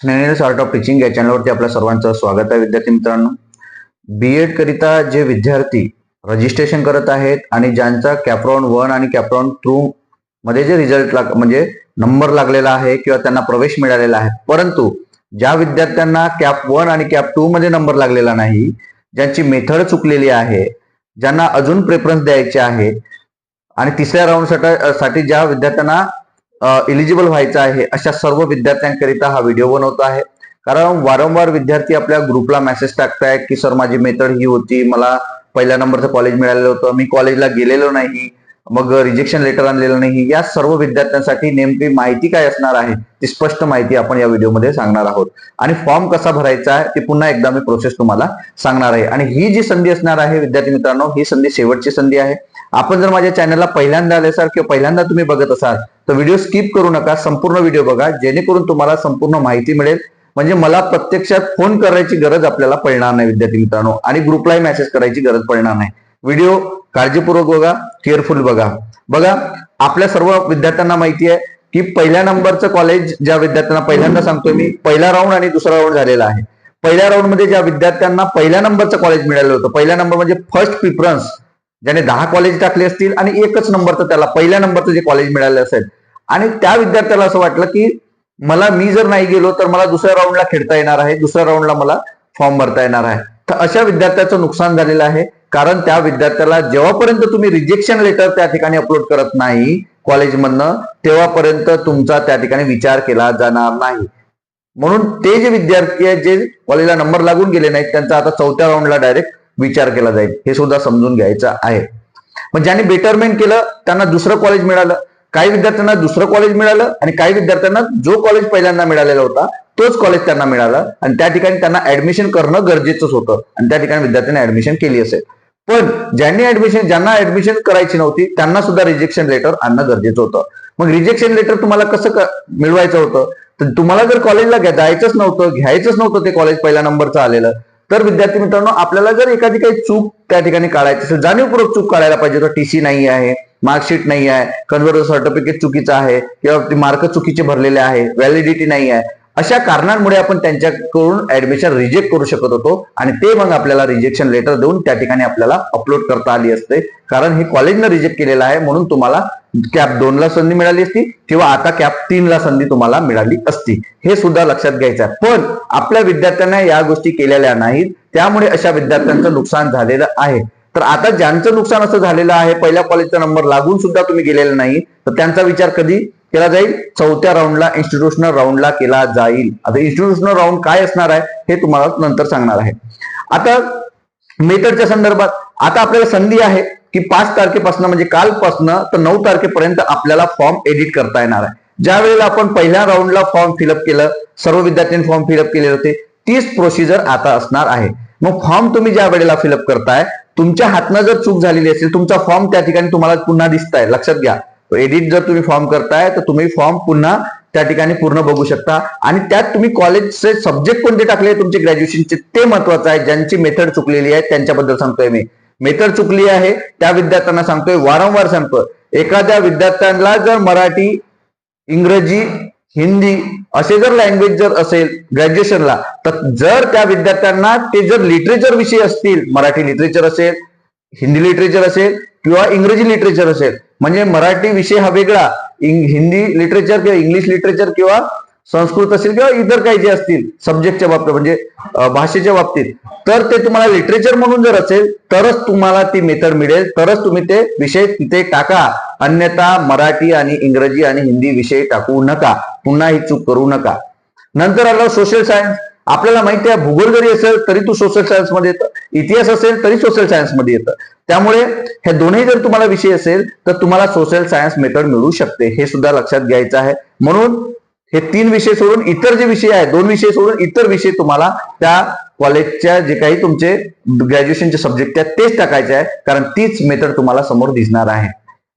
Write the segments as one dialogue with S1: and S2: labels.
S1: Snehal art of teaching या चॅनलवरती आपल्या सर्वांचं स्वागत आहे विद्यार्थी मित्रांनो. बी एड करिता जे विद्यार्थी रजिस्ट्रेशन करत आहेत आणि ज्यांचा कॅप्रॉन वन आणि कॅप्रॉन टू मध्ये जे रिझल्ट लाग म्हणजे नंबर लागलेला आहे किंवा त्यांना प्रवेश मिळालेला आहे. परंतु ज्या विद्यार्थ्यांना कॅप वन आणि कॅप टू मध्ये नंबर लागलेला नाही ज्यांची मेथड चुकलेली आहे ज्यांना अजून प्रेफरन्स द्यायचे आहे आणि तिसऱ्या राऊंडसाठी ज्या विद्यार्थ्यांना इलिजिबल व्हायचं आहे अशा सर्व विद्यार्थ्यांकरिता हा व्हिडिओ बनवतो आहे. कारण वारंवार विद्यार्थी आपल्या ग्रुपला मेसेज टाकतायत की सर माझी मेथड ही होती मला पहिल्या नंबरचं कॉलेज मिळालेलं होतं मी कॉलेजला गेलेलो नाही मग रिजेक्शन लेटर आणलेलं नाही. या सर्व विद्यार्थ्यांसाठी नेमकी माहिती काय असणार आहे ती स्पष्ट माहिती आपण या व्हिडिओमध्ये सांगणार आहोत. आणि फॉर्म कसा भरायचा आहे ती पुन्हा एकदा मी प्रोसेस तुम्हाला सांगणार आहे. आणि ही जी संधी असणार आहे विद्यार्थी मित्रांनो ही संधी शेवटची संधी आहे. आपण जर माझ्या चॅनलला पहिल्यांदा आले असाल किंवा पहिल्यांदा तुम्ही बघत असाल तर व्हिडिओ स्किप करू नका. संपूर्ण व्हिडिओ बघा. जेणेकरून तुम्हाला संपूर्ण माहिती मिळेल. म्हणजे मला प्रत्यक्षात फोन करायची गरज आपल्याला पडणार नाही विद्यार्थी मित्रांनो. आणि ग्रुपलाही मेसेज करायची गरज पडणार नाही. व्हिडिओ काळजीपूर्वक बघा. केअरफुल बघा. बघा आपल्या सर्व विद्यार्थ्यांना माहिती आहे की पहिल्या नंबरचं कॉलेज ज्या विद्यार्थ्यांना पहिल्यांदा सांगतोय मी पहिला राऊंड आणि दुसरा राऊंड झालेला आहे. पहिल्या राऊंडमध्ये ज्या विद्यार्थ्यांना पहिल्या नंबरचं कॉलेज मिळालं होतं पहिला नंबर म्हणजे फर्स्ट प्रिफरन्स ज्याने दहा कॉलेज टाकले असतील आणि एकच नंबरचं त्याला पहिल्या नंबरचं जे कॉलेज मिळालं असेल. आणि त्या विद्यार्थ्याला असं वाटलं की मला मी जर नाही गेलो तर मला दुसऱ्या राऊंडला खेळता येणार आहे दुसऱ्या राऊंडला मला फॉर्म भरता येणार आहे. तर अशा विद्यार्थ्याचं नुकसान झालेलं आहे. कारण त्या विद्यार्थ्याला जेव्हापर्यंत तुम्ही रिजेक्शन लेटर त्या ठिकाणी अपलोड करत नाही कॉलेजमधनं तेव्हापर्यंत तुमचा त्या ठिकाणी विचार केला जाणार नाही. म्हणून ते जे विद्यार्थी आहेत जे कॉलेजला नंबर लागून गेले नाहीत त्यांचा आता चौथ्या राऊंडला डायरेक्ट विचार केला जाईल. हे सुद्धा समजून घ्यायचं आहे. मग ज्यांनी बेटरमेंट केलं त्यांना दुसरं कॉलेज मिळालं. काही विद्यार्थ्यांना दुसरं कॉलेज मिळालं आणि काही विद्यार्थ्यांना जो कॉलेज पहिल्यांदा मिळालेला होता तोच कॉलेज त्यांना मिळाला आणि त्या ठिकाणी त्यांना ऍडमिशन करणं गरजेचंच होतं आणि त्या ठिकाणी विद्यार्थ्यांनी ऍडमिशन केली असेल. पण ज्यांनी ऍडमिशन ज्यांना ऍडमिशन करायची नव्हती त्यांना सुद्धा रिजेक्शन लेटर आणणं गरजेचं होतं. मग रिजेक्शन लेटर तुम्हाला कसं मिळवायचं होतं? तर तुम्हाला जर कॉलेजला जायचंच नव्हतं घ्यायचंच नव्हतं ते कॉलेज पहिल्या नंबरचं आलेलं. तर विद्यार्थी मित्रांनो आपल्याला जर एखादी काही चूक त्या ठिकाणी काढायची असेल जाणीवपूर्वक चूक काढायला पाहिजे. तर टीसी नाही आहे मार्कशीट नाही आहे कन्व्हर्टर सर्टिफिकेट चुकीचं आहे किंवा मार्क चुकीचे भरलेले आहे व्हॅलिडिटी नाही आहे अशा कारणांमुळे आपण त्यांच्याकडून ऍडमिशन रिजेक्ट करू शकत होतो आणि ते मग आपल्याला रिजेक्शन लेटर देऊन त्या ठिकाणी आपल्याला अपलोड करता आली असते. कारण हे कॉलेजनं रिजेक्ट केलेलं आहे म्हणून तुम्हाला कॅप दोन ला संधी मिळाली असती किंवा आता कॅप तीन ला संधी तुम्हाला मिळाली असती. हे सुद्धा लक्षात घ्यायचं आहे. पण आपल्या विद्यार्थ्यांना या गोष्टी केलेल्या नाहीत. त्यामुळे अशा विद्यार्थ्यांचं नुकसान झालेलं आहे. तर आता ज्यांचं नुकसान असं झालेलं आहे पहिल्या कॉलेजचा नंबर लागून सुद्धा तुम्ही गेलेला नाही तर त्यांचा विचार कधी केला जाईल? चौथ्या राऊंडला इन्स्टिट्यूशनल राऊंडला केला जाईल. आता इन्स्टिट्यूशनल राऊंड काय असणार आहे हे तुम्हाला नंतर सांगणार आहे. आता मेथडच्या संदर्भात आता आपल्याला संधी आहे. की पाच तारखेपासून म्हणजे कालपासून तर नऊ तारखेपर्यंत आपल्याला फॉर्म एडिट करता येणार आहे. ज्या वेळेला आपण पहिल्या राऊंडला फॉर्म फिलअप केलं सर्व विद्यार्थ्यांनी फॉर्म फिलअप केले होते तीच प्रोसिजर आता असणार आहे. मग फॉर्म तुम्ही ज्या वेळेला फिलअप करताय तुमच्या हातनं जर चूक झालेली असेल तुमचा फॉर्म त्या ठिकाणी तुम्हाला पुन्हा दिसताय लक्षात घ्या. एडिट जर तुम्ही फॉर्म करताय तर तुम्ही फॉर्म पुन्हा त्या ठिकाणी पूर्ण बघू शकता. आणि त्यात तुम्ही कॉलेजचे सब्जेक्ट कोणते टाकले तुमचे ग्रॅज्युएशनचे ते महत्वाचं आहे. ज्यांची मेथड चुकलेली आहे त्यांच्याबद्दल सांगतोय मी. मेथड चुकली आहे. त्या विद्यार्थ्यांना सांगतोय वारंवार सांगतोय एखाद्या विद्यार्थ्यांना जर मराठी इंग्रजी हिंदी असे जर लँग्वेज जर असेल ग्रॅज्युएशनला तर जर त्या विद्यार्थ्यांना ते जर लिटरेचर विषय असतील मराठी लिटरेचर असेल हिंदी लिटरेचर असेल किंवा इंग्रजी लिटरेचर असेल म्हणजे मराठी विषय हा वेगळा. हिंदी लिटरेचर किंवा इंग्लिश लिटरेचर किंवा संस्कृत असेल किंवा इतर काही जे असतील सब्जेक्टच्या बाबतीत म्हणजे भाषेच्या बाबतीत तर ते तुम्हाला लिटरेचर म्हणून जर असेल तरच तुम्हाला ती मेथड मिळेल. तरच तुम्ही ते विषय तिथे टाका. अन्यथा मराठी आणि इंग्रजी आणि हिंदी विषय टाकू नका. पुन्हा ही चूक करू नका. नंतर आलं सोशल सायन्स आपल्याला माहिती आहे भूगोल जरी असेल तरी तू सोशल सायन्समध्ये येतं. इतिहास असेल तरी सोशल सायन्समध्ये येतं. त्यामुळे हे दोन्ही जर तुम्हाला विषय असेल तर तुम्हाला सोशल सायन्स मेथड मिळू शकते. हे सुद्धा लक्षात घ्यायचं आहे. म्हणून हे तीन विषय सोडून इतर जे विषय आहेत दोन विषय सोडून इतर विषय तुम्हाला त्या कॉलेजच्या जे काही तुमचे ग्रॅज्युएशनचे सब्जेक्ट आहेत तेच टाकायचे आहे कारण तीच मेथड तुम्हाला समोर दिसणार आहे.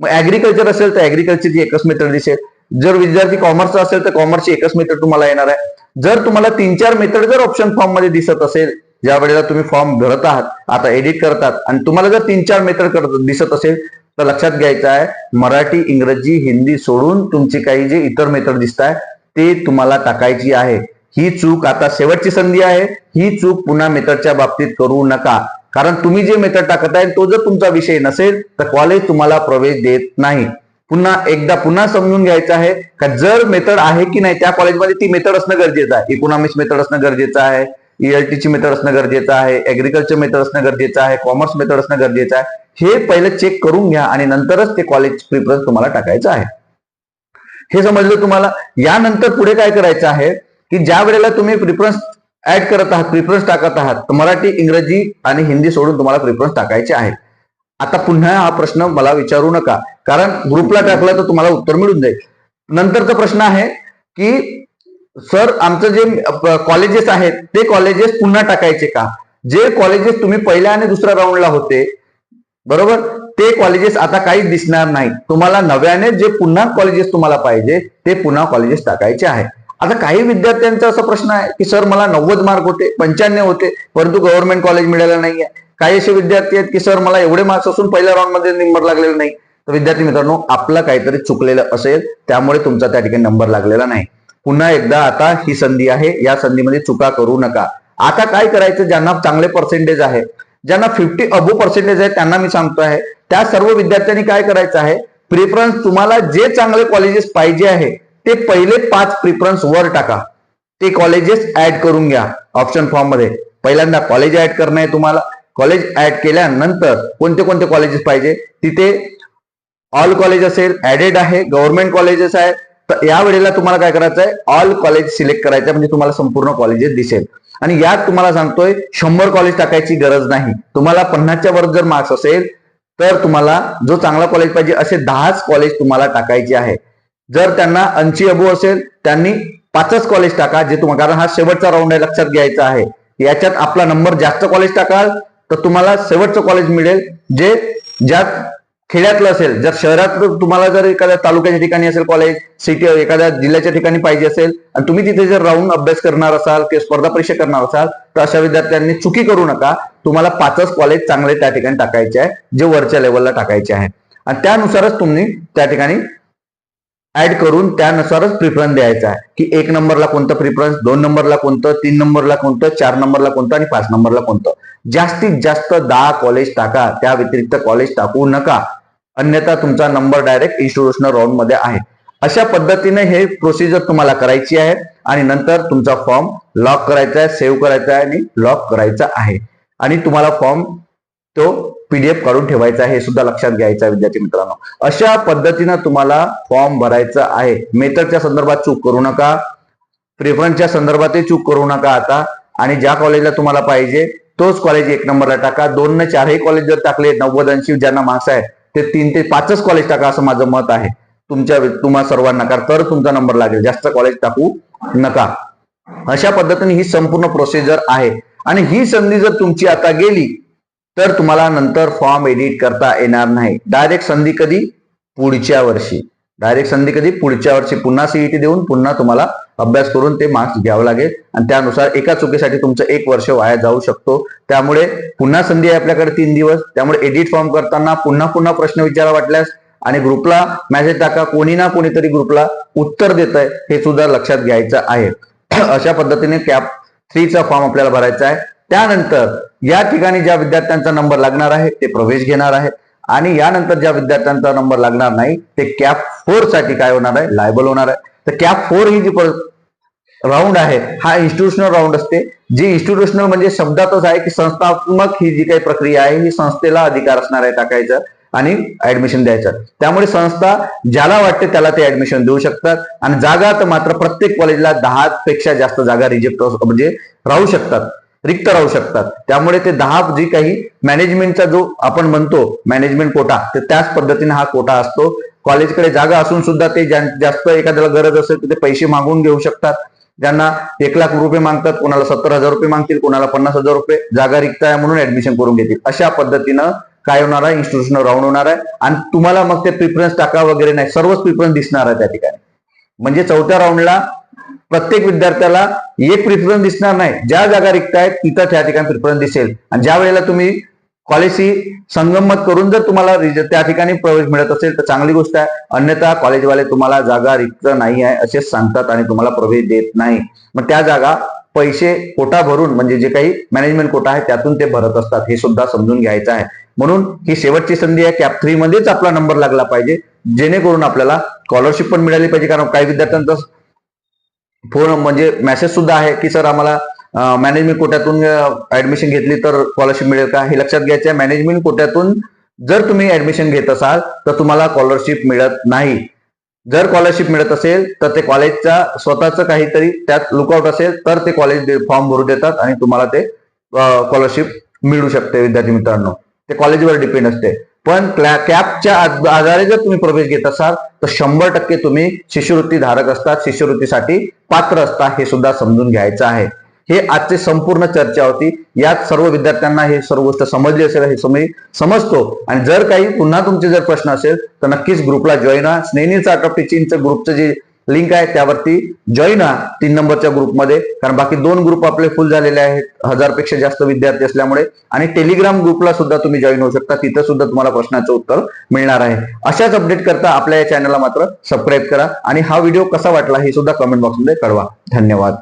S1: मग ऍग्रिकल्चर असेल तर ऍग्रिकल्चरची एकच मेथड दिसेल. जर विद्यार्थी कॉमर्सचा असेल तर कॉमर्सची एकच मेथड तुम्हाला येणार आहे. जर तुम्हाला तीन चार मेथड जर ऑप्शन फॉर्ममध्ये दिसत असेल ज्या वेळेला तुम्ही फॉर्म भरत आहात आता एडिट करतात आणि तुम्हाला जर तीन चार मेथड दिसत असेल तर लक्षात घ्यायचं आहे मराठी इंग्रजी हिंदी सोडून तुमची काही जे इतर मेथड दिसत आहे ते तुम्हाला टाकायची आहे. ही चूक आता शेवटची संधी आहे. ही चूक पुन्हा मेथडच्या बाबतीत करू नका. कारण तुम्ही जे मेथड टाकत आहे तो जर तुमचा विषय नसेल तर कॉलेज तुम्हाला प्रवेश देत नाही. पुन्हा एकदा पुन्हा समजून घ्यायचं आहे का जर मेथड आहे की नाही त्या कॉलेजमध्ये ती मेथड असणं गरजेचं आहे. इकॉनॉमिक्स मेथड असणं गरजेचं आहे. ईएलटीची मेथड असणं गरजेचं आहे. ऍग्रिकल्चर मेथड असणं गरजेचं आहे. कॉमर्स मेथड असणं गरजेचं आहे. हे पहिलं चेक करून घ्या आणि नंतरच ते कॉलेज प्रिफरन्स तुम्हाला टाकायचं आहे. हे समजलं तुम्हाला? यानंतर पुढे काय करायचं आहे? की ज्या वेळेला तुम्ही प्रिफरन्स ऍड करत आहात प्रिफरन्स टाकत आहात तर मराठी इंग्रजी आणि हिंदी सोडून तुम्हाला प्रिफरन्स टाकायचे आहे आता पुन्हा हा प्रश्न मला विचारू नका कारण ग्रुपला टाकला तर तुम्हाला उत्तर मिळून जाईल. नंतरचा प्रश्न आहे की सर आमचं जे कॉलेजेस आहेत ते कॉलेजेस पुन्हा टाकायचे का? जे कॉलेजेस तुम्ही पहिल्या आणि दुसऱ्या राऊंडला होते. बरोबर? ते कॉलेजेस आता काहीच दिसणार नाही तुम्हाला नव्याने जे पुन्हा कॉलेजेस तुम्हाला पाहिजे ते पुन्हा कॉलेजेस टाकायचे आहे. आता काही विद्यार्थ्यांचा असा प्रश्न आहे की सर मला नव्वद मार्क होते पंच्याण्णव होते परंतु गव्हर्नमेंट कॉलेज मिळालं नाहीये. काही असे विद्यार्थी आहेत की सर मला एवढे मार्क्स असून पहिल्या राऊंडमध्ये नंबर लागलेला नाही. तर विद्यार्थी मित्रांनो आपलं काहीतरी चुकलेलं असेल त्यामुळे तुमचा त्या ठिकाणी नंबर लागलेला नाही. पुन्हा एकदा आता ही संधी आहे. या संधीमध्ये चुका करू नका. आता काय करायचं ज्यांना चांगले पर्सेंटेज आहे? ज्यांना फिफ्टी अबो पर्सेंटेज आहे त्यांना मी सांगतो आहे. त्या सर्व विद्यार्थ्यांनी काय करायचं आहे? प्रिफरन्स तुम्हाला जे चांगले कॉलेजेस पाहिजे आहे ते पहिले पाच प्रिफरन्स वर टाका. ते कॉलेजेस ऍड करून घ्या ऑप्शन फॉर्ममध्ये. पहिल्यांदा कॉलेज ऍड करणं आहे तुम्हाला. कॉलेज ऍड केल्यानंतर कोणते कोणते कॉलेजेस पाहिजे? तिथे ऑल कॉलेज असेल ऍडेड आहे गव्हर्नमेंट कॉलेजेस आहे. तर या वेळेला तुम्हाला काय करायचं आहे ऑल कॉलेज सिलेक्ट करायचं आहे, म्हणजे तुम्हाला संपूर्ण कॉलेजेस दिसेल. आणि यात तुम्हाला सांगतोय शंभर कॉलेज टाकायची गरज नाही. तुम्हाला पन्नासच्या वर जर मार्क्स असेल तर तुम्हाला जो चांगला कॉलेज पाहिजे असे दहाच कॉलेज तुम्हाला टाकायचे आहे. जर त्यांना ऐंशी अबू असेल त्यांनी पाचच कॉलेज टाका जे तुम्हाला कारण हा शेवटचा राऊंड आहे लक्षात घ्यायचा आहे. याच्यात आपला नंबर जास्त कॉलेज टाकाल तर तुम्हाला शेवटचं कॉलेज मिळेल जे ज्यात खेड्यातलं असेल जर शहरात तुम्हाला जर एखाद्या तालुक्याच्या ठिकाणी असेल कॉलेज सिटी एखाद्या जिल्ह्याच्या ठिकाणी पाहिजे असेल आणि तुम्ही तिथे जर राहून अभ्यास करणार असाल किंवा स्पर्धा परीक्षा करणार असाल तर अशा विद्यार्थ्यांनी चुकी करू नका. तुम्हाला पाचच कॉलेज चांगले त्या ठिकाणी टाकायचे आहे जे वरच्या लेवलला टाकायचे आहे. आणि त्यानुसारच तुम्ही त्या ठिकाणी ऍड करून त्यानुसारच प्रिफरन्स द्यायचा आहे. की एक नंबरला कोणतं प्रिफरन्स दोन नंबरला कोणतं तीन नंबरला कोणतं चार नंबरला कोणतं आणि पाच नंबरला कोणतं. जास्तीत जास्त दहा कॉलेज टाका त्या व्यतिरिक्त कॉलेज टाकू नका. अन्यथा तुमचा नंबर डायरेक्ट इन्स्टिट्यूशनल राऊंडमध्ये आहे. अशा पद्धतीने हे प्रोसिजर तुम्हाला करायची आहे आणि नंतर तुमचा फॉर्म लॉक करायचा आहे सेव्ह करायचा आहे आणि लॉक करायचा आहे. आणि तुम्हाला फॉर्म तो पीडीएफ काढून ठेवायचा आहे हे सुद्धा लक्षात घ्यायचं आहे विद्यार्थी मित्रांनो. अशा पद्धतीनं तुम्हाला फॉर्म भरायचा आहे. मेथडच्या संदर्भात चूक करू नका. प्रेफरन्सच्या संदर्भातही चूक करू नका आता. आणि ज्या कॉलेजला तुम्हाला पाहिजे तोच कॉलेज एक नंबरला टाका. दोन न चारही कॉलेज जर टाकले नव्वद ऐंशी ज्यांना मार्क्स आहे ते तीन ते पाचच कॉलेज टाका असं माझं मत आहे. तुमच्या तुम्हा सर्वांना कारण तर तुमचा नंबर लागेल. जास्त कॉलेज टाकू नका. अशा पद्धतीने ही संपूर्ण प्रोसिजर आहे. आणि ही संधी जर तुमची आता गेली तर तुम्हाला नंतर फॉर्म एडिट करता येणार नाही. डायरेक्ट संधी कधी? पुढच्या वर्षी. डायरेक्ट संधी कधी? पुढच्या वर्षी. पुन्हा सीईटी देऊन पुन्हा तुम्हाला अभ्यास करून ते मार्क्स घ्यावं लागेल. आणि त्यानुसार एका चुकीसाठी तुमचं एक वर्ष वाया जाऊ शकतो. त्यामुळे पुन्हा संधी आहे आपल्याकडे तीन दिवस. त्यामुळे एडिट फॉर्म करताना पुन्हा पुन्हा प्रश्न विचारा वाटल्यास आणि ग्रुपला मेसेज टाका. कोणी ना कोणीतरी ग्रुपला उत्तर देत आहे हे सुद्धा लक्षात घ्यायचं आहे. अशा पद्धतीने कॅप थ्रीचा फॉर्म आपल्याला भरायचा आहे. त्यानंतर या ठिकाणी ज्या विद्यार्थ्यांचा नंबर लागणार आहे ते प्रवेश घेणार आहे आणि यानंतर ज्या विद्यार्थ्यांचा नंबर लागणार नाही ते कॅप फोरसाठी काय होणार आहे? लायबल होणार आहे. तर कॅप फोर ही जी राऊंड आहे हा इन्स्टिट्यूशनल राऊंड असते. जी इन्स्टिट्यूशनल म्हणजे शब्दातच आहे की संस्थात्मक ही जी काही प्रक्रिया आहे ही संस्थेला अधिकार असणार आहे टाकायचं आणि ऍडमिशन द्यायचं. त्यामुळे संस्था ज्याला वाटते त्याला ते ऍडमिशन देऊ शकतात. आणि जागा तर मात्र प्रत्येक कॉलेजला दहा पेक्षा जास्त जागा रिजेक्ट म्हणजे राहू शकतात. रिक्त राहू शकतात. त्यामुळे ते दहा जी काही मॅनेजमेंटचा जो आपण म्हणतो मॅनेजमेंट कोटा तर त्याच पद्धतीने हा कोटा असतो. कॉलेजकडे जागा असून सुद्धा ते जास्त एखाद्याला गरज असेल तर ते पैसे मागून घेऊ शकतात. ज्यांना एक लाख रुपये मागतात कोणाला सत्तर हजार रुपये मागतील कोणाला पन्नास हजार रुपये जागा रिक्त आहे म्हणून ऍडमिशन करून घेतील. अशा पद्धतीनं काय होणार आहे? इन्स्टिट्यूशन राऊंड होणार आहे. आणि तुम्हाला मग ते प्रिफरन्स टाका वगैरे नाही सर्वच प्रिफरन्स दिसणार आहे त्या ठिकाणी. म्हणजे चौथ्या राऊंडला प्रत्येक विद्यार्थ्याला एक प्रिफरन्स दिसणार नाही. ज्या जागा रिक्त आहेत तिथं त्या ठिकाणी प्रिफरन्स दिसेल. आणि ज्या वेळेला तुम्ही कॉलेजशी संगमत करून जर तुम्हाला रिज- त्या ठिकाणी प्रवेश मिळत असेल तर चांगली गोष्ट आहे. अन्यथा कॉलेजवाले तुम्हाला जागा रिक्त नाही आहे असेच सांगतात आणि तुम्हाला प्रवेश देत नाही. मग त्या जागा पैसे कोटा भरून म्हणजे जे काही मॅनेजमेंट कोटा आहे त्यातून ते भरत असतात. हे सुद्धा समजून घ्यायचं आहे. म्हणून ही शेवटची संधी आहे. कॅप थ्री मध्येच आपला नंबर लागला पाहिजे. जेणेकरून आपल्याला स्कॉलरशिप पण मिळाली पाहिजे. कारण काही विद्यार्थ्यांचा फोन म्हणजे मेसेज सुद्धा आहे की सर आम्हाला मॅनेजमेंट कोट्यातून ऍडमिशन घेतली तर स्कॉलरशिप मिळेल का? हे लक्षात घ्यायचं आहे मॅनेजमेंट कोट्यातून जर तुम्ही ऍडमिशन घेत असाल तर तुम्हाला स्कॉलरशिप मिळत नाही. जर स्कॉलरशिप मिळत असेल तर ते कॉलेजचा स्वतःच काहीतरी त्यात लुकआउट असेल तर ते कॉलेज फॉर्म भरू देतात आणि तुम्हाला ते स्कॉलरशिप मिळू शकते विद्यार्थी मित्रांनो. ते कॉलेजवर डिपेंड असते. पण कॅपच्या आधारे जर तुम्ही प्रवेश घेत असाल तर शंभर टक्के तुम्ही शिष्यवृत्ती धारक असतात शिष्यवृत्तीसाठी पात्र असता हे सुद्धा समजून घ्यायचं आहे. हे आजची संपूर्ण चर्चा होती. यात सर्व विद्यार्थ्यांना हे सर्व गोष्ट समजली असेल हे समज समजतो. आणि जर काही पुन्हा तुमचे जर प्रश्न असेल तर नक्कीच ग्रुपला जॉईन व्हा. स्नेनीचा ऑफ टीचिंगचं ग्रुपचं जे लिंक आहे त्यावरती जॉईन व्हा तीन नंबरच्या ग्रुपमध्ये कारण बाकी दोन ग्रुप आपले फुल झालेले आहेत. हजारपेक्षा जास्त विद्यार्थी असल्यामुळे. आणि टेलिग्राम ग्रुपला सुद्धा तुम्ही जॉईन होऊ शकता. तिथं सुद्धा तुम्हाला प्रश्नाचं उत्तर मिळणार आहे. अशाच अपडेट करता आपल्या या चॅनलला मात्र सबस्क्राईब करा. आणि हा व्हिडिओ कसा वाटला हे सुद्धा कमेंट बॉक्समध्ये कळवा. धन्यवाद.